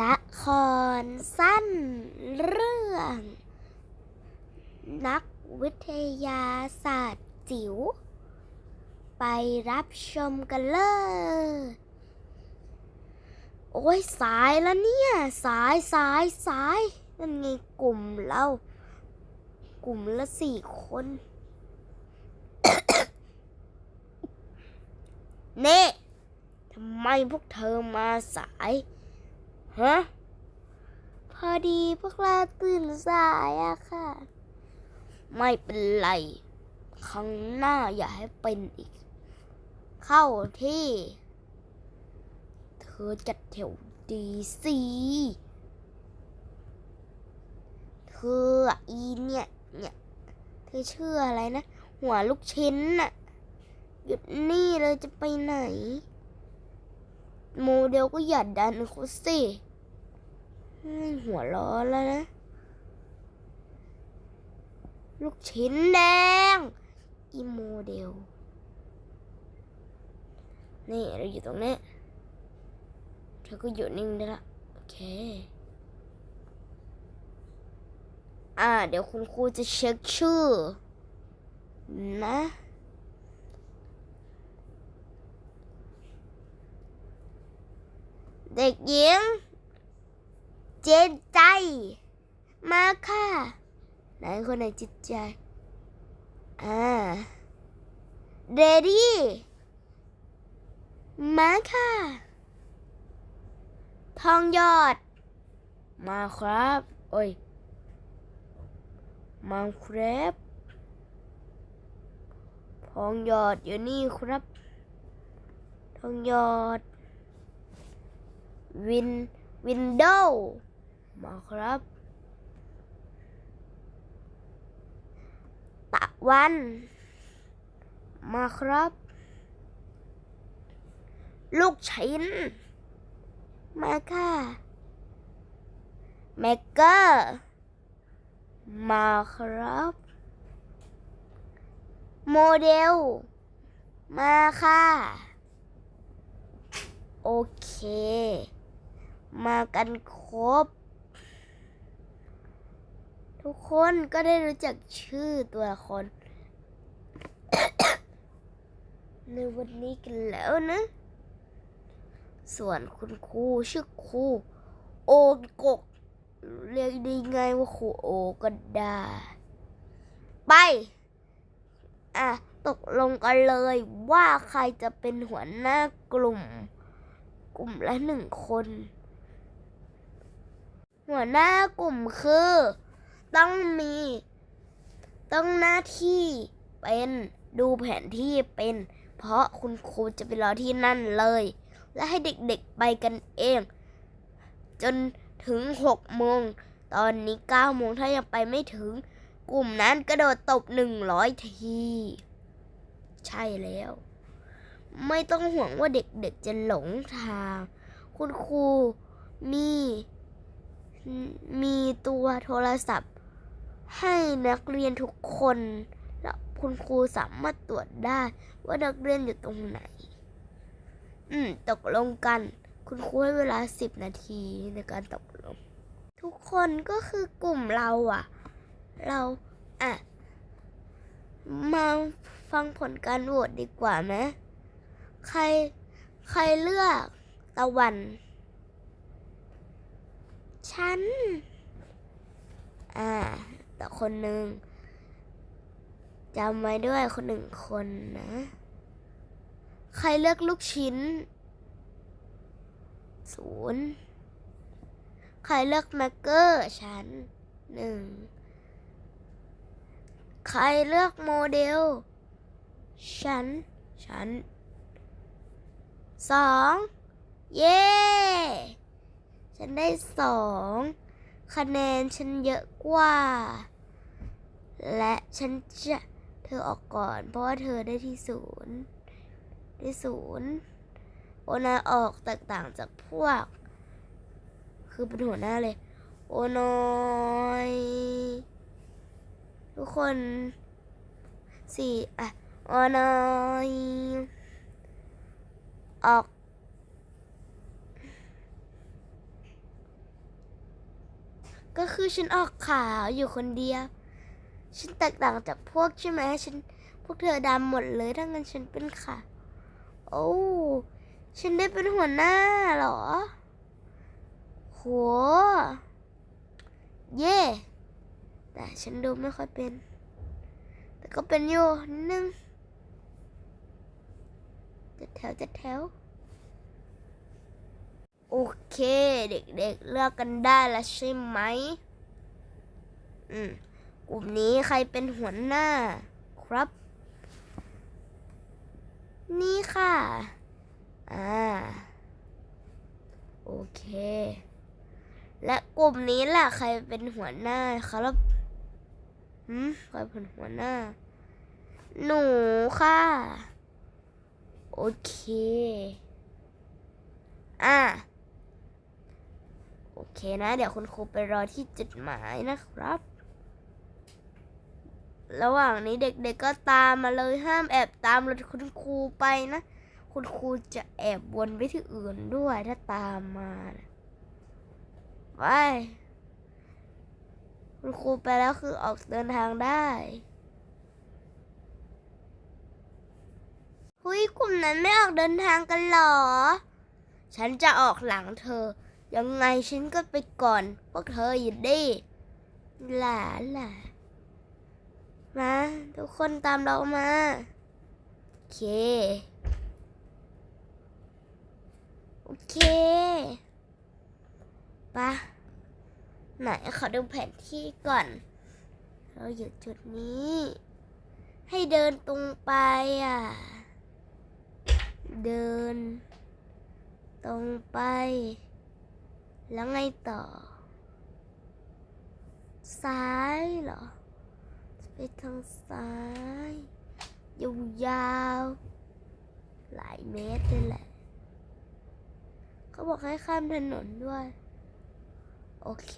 ละครสั้นเรื่อง นักวิทยาศาสตร์จิ๋ว ไปรับชมกันเลย โอ้ยสายแล้วเนี่ย สายสายสายนั่นไงกลุ่มเรา กลุ่มละสี่คน เน่ทำไมพวกเธอมาสาย ฮะ พอดีพวกเราตื่นสายอะค่ะ ไม่เป็นไร ครั้งหน้าอย่าให้เป็นอีก เข้าที่ เธอจัดแถวดีสิเธออะอีเนี่ยเนี่ยเธอชื่ออะไรนะ หัวลูกชิ้นน่ะหยุดนี่เลยจะไปไหน โมเดลก็อย่าดันเขาสิหัวร้อนแล้วนะ ลูกชิ้นแดง อีโมเดล นี่ เราอยู่ตรงนี้ เธอก็หยุดนิ่งได้ละ โอเค อ่า เดี๋ยวคุณครูจะเช็คชื่อ นะ เด็กหญิง เจนใจ มาค่ะไหนคนไหนจิตใจ อ่าเรดี้มาค่ะ ทองยอด มาครับ โอ้ย มาครับทองยอดอยู่นี่ครับ ทองยอด วินวินโดว์มาครับ ตะวัน มาครับ ลูกชิ้น มาค่ะแมกเกอร์มาครับ โมเดล มาค่ะ โอเค มากันครบ ทุกคนก็ได้รู้จักชื่อตัวละครในวันนี้กันแล้วนะ ส่วนคุณครูชื่อครูโอกก เรียกด้ไงว่าครูโอก็ได้ ไป อะ ตกลงกันเลยว่าใครจะเป็นหัวหน้ากลุ่ม กลุ่มละหนึ่งคน หัวหน้ากลุ่มคือ ต้องมี ต้องหน้าที่เป็นดูแผนที่เป็น เพราะคุณครูจะไปรอที่นั่นเลย และให้เด็กๆไปกันเอง จนถึงหกโมง ตอนนี้เก้าโมงถ้ายังไปไม่ถึง กลุ่มนั้นกระโดดตบหนึ่งร้อยที ใช่แล้ว ไม่ต้องห่วงว่าเด็กๆจะหลงทาง คุณครูมี มีตัวโทรศัพท์ ให้นักเรียนทุกคนและคุณครูสามารถตรวจได้ว่านักเรียนอยู่ตรงไหน อืม ตกลงกัน คุณครูให้เวลาสิบนาทีในการตกลง ทุกคนก็คือกลุ่มเราอะเราอะ มาฟังผลการโหวตดีกว่าไหมใครใครเลือกตะวัน ฉัน อ่า แต่คนหนึ่งจำไว้ด้วยคนหนึ่งคนนะ ใครเลือกลูกชิ้นศูนย์ใครเลือกแมกเกอร์ฉันหนึ่งใครเลือกโมเดล ฉัน ฉันสองเย้ ฉันได้สองคะแนนฉันเยอะกว่า และฉันจะเธอออกก่อน เพราะว่าเธอได้ที่ศูนย์ได้ศูนย์โอนาออกแตกต่างจากพวก คือเป็นหัวหน้าเลย โอนอยทุกคนสี่อะโอนอยออก ก็คือฉันออกขาวอยู่คนเดียว ฉันแตกต่างจากพวกใช่ไหมฉันพวกเธอดำหมดเลยถ้างั้นฉันเป็นขาวโอ้ฉันได้เป็นหัวหน้าเหรอโหเย่แต่ฉันดูไม่ค่อยเป็น แต่ก็เป็นอยู่นิดนึงจัดแถวจัดแถว โอเค เด็กๆเลือกกันได้แล้วใช่ไหมอืมกลุ่มนี้ใครเป็นหัวหน้าครับ นี่ค่ะ อ่า โอเค และกลุ่มนี้ล่ะ ใครเป็นหัวหน้าครับหืมใครเป็นหัวหน้า หนูค่ะ โอเค อ่า โอเคนะ เดี๋ยวคุณครูไปรอที่จุดหมายนะครับ ระหว่างนี้เด็กๆก็ตามมาเลยห้ามแอบตามรถคุณครูไปนะ คุณครูจะแอบวนไปที่อื่นด้วยถ้าตามมานะไปคุณครูไปแล้วคือออกเดินทางได้หุยกลุ่มนั้นไม่ออกเดินทางกันหรอ ฉันจะออกหลังเธอ ยังไงฉันก็ไปก่อน พวกเธออยู่ดีหล่าหล่ามา ทุกคนตามเรามา โอเค โอเคปะไหนขอดูแผนที่ก่อน เราอยู่จุดนี้ ให้เดินตรงไปอะ เดิน ตรงไป แล้วไงต่อ ซ้ายเหรอ ไปทางซ้าย ยาวๆ หลายเมตรเลยแหละ เขาบอกให้ข้ามถนนด้วย โอเค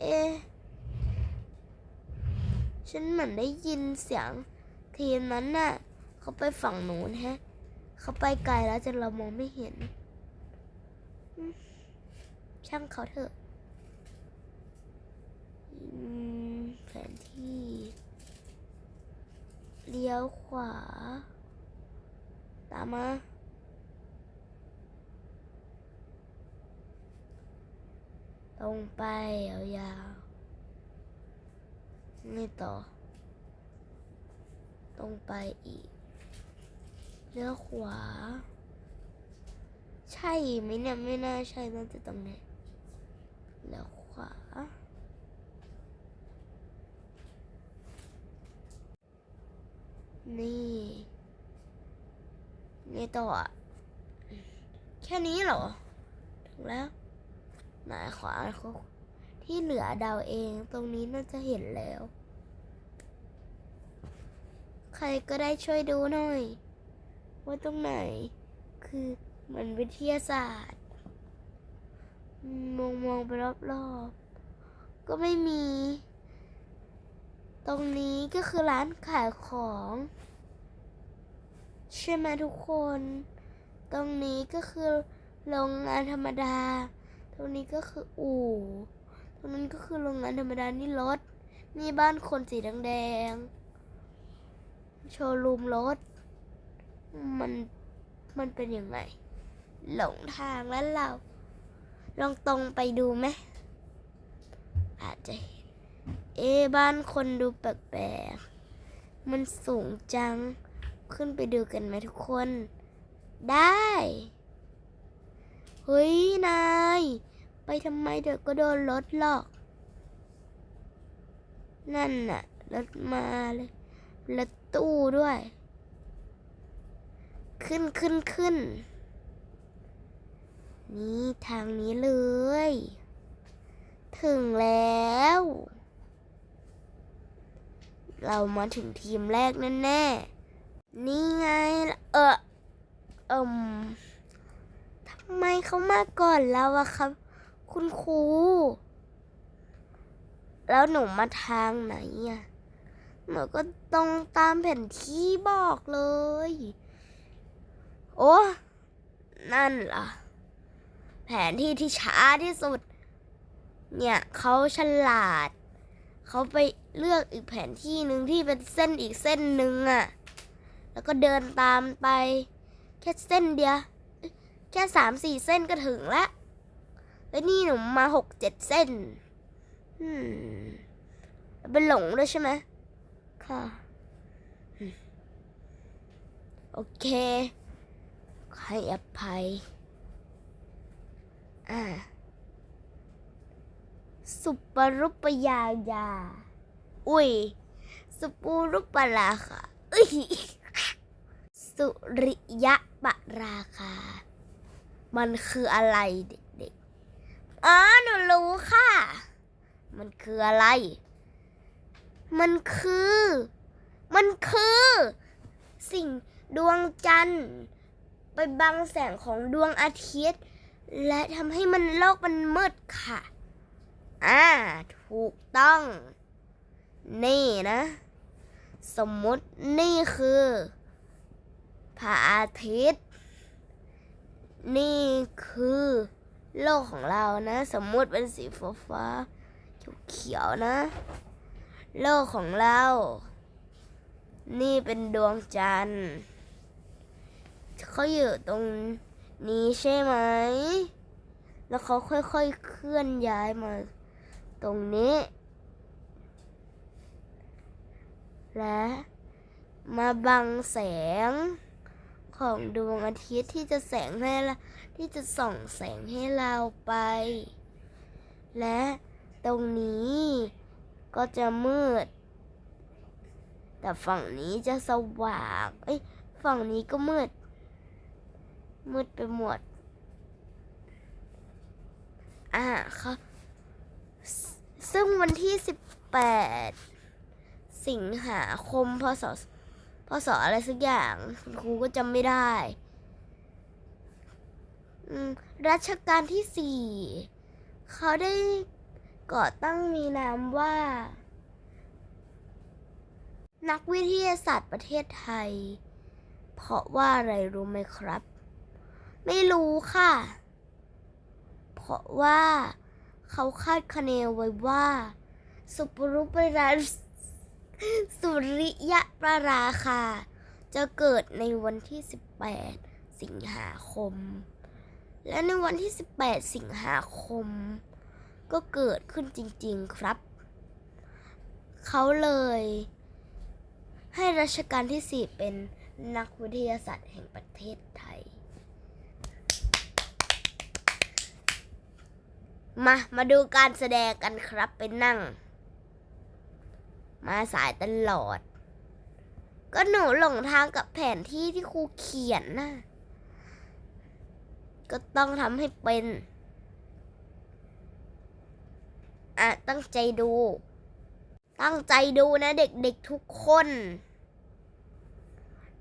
เอ๊ฉันเหมือนได้ยินเสียงทีมนั้นน่ะ เขาไปฝั่งโน้นแฮะ เขาไปไกลแล้วจนเรามองไม่เห็น ช่างเขาเถอะอืมแผนที่ เลี้ยวขวา ตามมาตรงไปยาวๆนี่ต่อ ตรงไปอีก เลี้ยวขวา ใช่ไหมเนี่ย ไม่น่าใช่น่าจะตรงนี้ เลี้ยวขวานี่นี่ต่อแค่นี้เหรอ ถึงแล้วไหนขวาเขาที่เหลือเดาวเองตรงนี้น่าจะเห็นแล้ว ใครก็ได้ช่วยดูหน่อย ว่าตรงไหนคือมันวิทยาศาสตร์ มองมองไปรอบๆ ก็ไม่มี ตรงนี้ก็คือร้านขายของ ใช่ไหมทุกคน ตรงนี้ก็คือโรงงานธรรมดา ตรงนี้ก็คืออู่ ตรงนั้นก็คือโรงงานธรรมดานี่รถ นี่บ้านคนสีแดงๆ โชว์รูมรถ มัน มันเป็นยังไง หลงทางแล้วเรา ลองตรงไปดูไหม อาจจะเห็น เอ๊บ้านคนดูแปลกๆ มันสูงจัง ขึ้นไปดูกันไหมทุกคน ได้ เฮ้ย นาย ไปทำไมเดี๋ยวก็โดนรถหรอก นั่นน่ะ รถมาเลย รถตู้ด้วย ขึ้นขึ้นขึ้น นี่ทางนี้เลย ถึงแล้ว เรามาถึงทีมแรกแน่ๆ นี่ไง เออเอิมทำไมเขามาก่อนเราอะครับ คุณครู แล้วหนูมาทางไหนอะหนูก็ตรงตามแผนที่บอกเลย โอ้ นั่นล่ะ แผนที่ที่ช้าที่สุด เนี่ยเขาฉลาด เขาไปเลือกอีกแผนที่หนึ่งที่เป็นเส้นอีกเส้นหนึ่งอะแล้วก็เดินตามไป แค่เส้นเดียว แค่สามสี่เส้นก็ถึงแล้ว แล้วนี่หนูมาหกเจ็ดเส้นอืมเป็นหลงด้วยใช่ไหมค่ะโอเค ให้อภัย อ่าสุปรุปยายา อุ้ย สุปูรุปราคาเอ้ย สุริยะปะราคา มันคืออะไรเด็กๆอ๋อหนูรู้ค่ะ มันคืออะไร มันคือ มันคือ สิ่งดวงจันทร์ไปบังแสงของดวงอาทิตย์ และทำให้มันโลกมันมืดค่ะ อ่า ถูกต้อง นี่นะ สมมุตินี่คือพระอาทิตย์ นี่คือโลกของเรานะ สมมุติเป็นสีฟ้าฟ้าเขียวนะ โลกของเรา นี่เป็นดวงจันทร์เขาอยู่ตรง นี้ใช่ไหม แล้วเขาค่อยๆเคลื่อนย้ายมา ตรงนี้ และมาบังแสงของดวงอาทิตย์ที่จะแสงให้เราที่จะส่องแสงให้เราไป และตรงนี้ก็จะมืด แต่ฝั่งนี้จะสว่าง เอ้ย ฝั่งนี้ก็มืด มืดไปหมด อ่าค่ะซซึ่งวันที่18สิงหาคมพศพศอะไรสักอย่างคุณครูก็จำไม่ได้รัชกาลที่สี่เขาได้ก่อตั้งมีนามว่า นักวิทยาศาสตร์ประเทศไทย เพราะว่าอะไรรู้ไหมครับ ไม่รู้ค่ะ เพราะว่าเขาคาดคะเนไว้ว่า สุปรุปราสุริยะประราคา จะเกิดในวันที่ 18 สิงหาคม และในวันที่ 18 สิงหาคม ก็เกิดขึ้นจริงๆครับ เขาเลย ให้รัชกาลที่ 4 เป็นนักวิทยาศาสตร์แห่งประเทศไทย มามาดูการแสดงกันครับไปนั่ง มาสายตลอด ก็หนูหลงทางกับแผนที่ที่ครูเขียนน่ะก็ต้องทำให้เป็นอะตั้งใจดู ตั้งใจดูนะเด็กๆทุกคน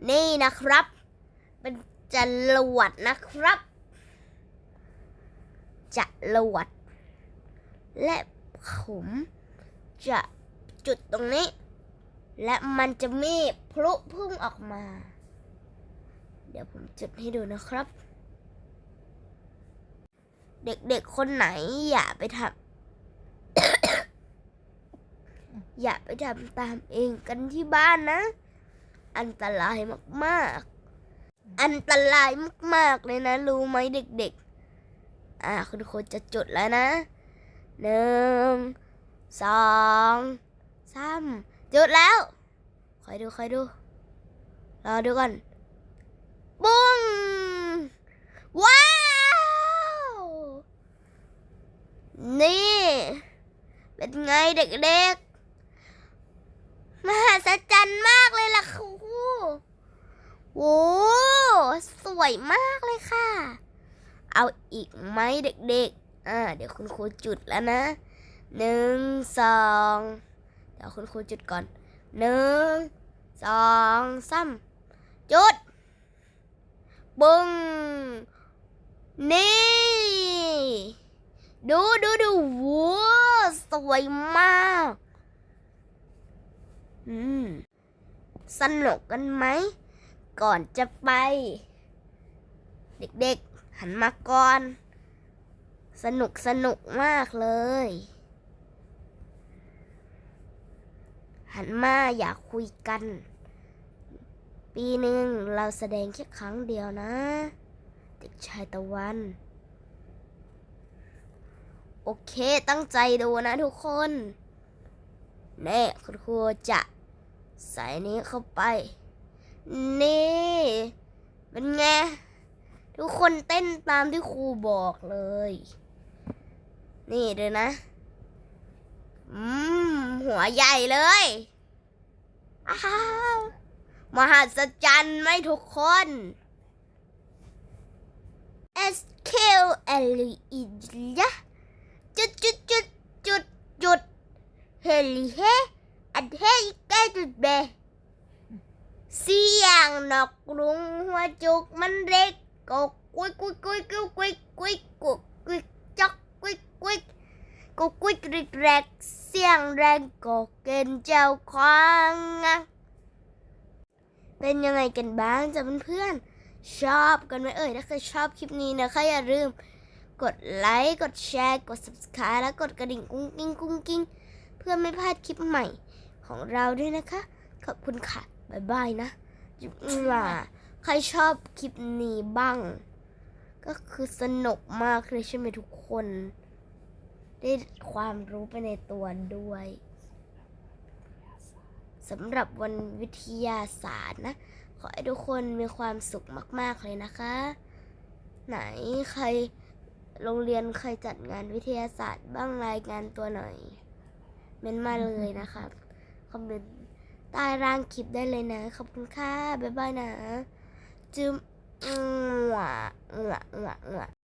นี่นะครับ เป็นจรวดนะครับจรวด และผมจะจุดตรงนี้ และมันจะมีพลุพุ่งออกมา เดี๋ยวผมจุดให้ดูนะครับ เด็กๆคนไหนอย่าไปทำอย่าไปทำตามเองกันที่บ้านนะ อันตรายมากๆ อันตรายมากๆเลยนะ รู้ไหมเด็ก ๆ อ่าคุณครูจะจุดแล้วนะ หนึ่งสองสามจุดแล้ว คอยดูคอยดู รอดูก่อน บุ้งว้าว นี่ เป็นไงเด็กๆ มหัศจรรย์มากเลยล่ะครูโว้สวยมากเลยค่ะ เอาอีกไหมเด็กๆ อ่า เดี๋ยวคุณครูจุดแล้วนะหนึ่งสองเดี๋ยวคุณครูจุดก่อนหนึ่งสองสามจุดบึ้งนี่ ดูดูดูว้าสวยมากอืมสนุกกันไหม ก่อนจะไป เด็กๆ หันมาก่อน สนุกสนุกมากเลย หันมาอยากคุยกัน ปีหนึ่งเราแสดงแค่ครั้งเดียวนะ เด็กชายตะวัน โอเคตั้งใจดูนะทุกคน แน่คุณครูจะใส่นี้เข้าไป นี่ เป็นไงทุกคนเต้นตามที่ครูบอกเลย นี่เดี๋ยวนะ อืม หัวใหญ่เลยอ้าวมหัศจรรย์ไหมทุกคน S Q L E ยะจุดจุดจุดจุดจุดเฮลิเฮอัดเฮแกจุดเบเสียงนกกรุงหัวจุกมันเล็กกกกุยกุยกุยกุยกุยกุยกุย กุยจอกกุยกุยกุยกุยกริกแรกเสียงแรงกกเกินเจ้าของเป็นยังไงกันบ้างจ้ะเพื่อนๆชอบกันไหมเอ่ยถ้าใครชอบคลิปนี้นะคะอย่าลืม กดไลค์กดแชร์กด subscribe แล้วกดกระดิ่งกุ้งกิ้งกุ้งกิ้งเพื่อไม่พลาดคลิปใหม่ของเราด้วยนะคะ ขอบคุณค่ะ บ๊ายบายนะจุ๊บว่าใครชอบคลิปนี้บ้าง ก็คือสนุกมากเลยใช่ไหมทุกคน ได้ความรู้ไปในตัวด้วยสำหรับวันวิทยาศาสตร์นะ ขอให้ทุกคนมีความสุขมาก ๆ เลยนะคะ ไหนใครโรงเรียนใครจัดงานวิทยาศาสตร์บ้างรายงานตัวหน่อย เม้นมาเลยนะครับคอมเมนต์ใต้ร่างคลิปได้เลยนะ ขอบคุณค่ะ บ๊ายบายนะ จึม 嗯啊嗯啊嗯啊嗯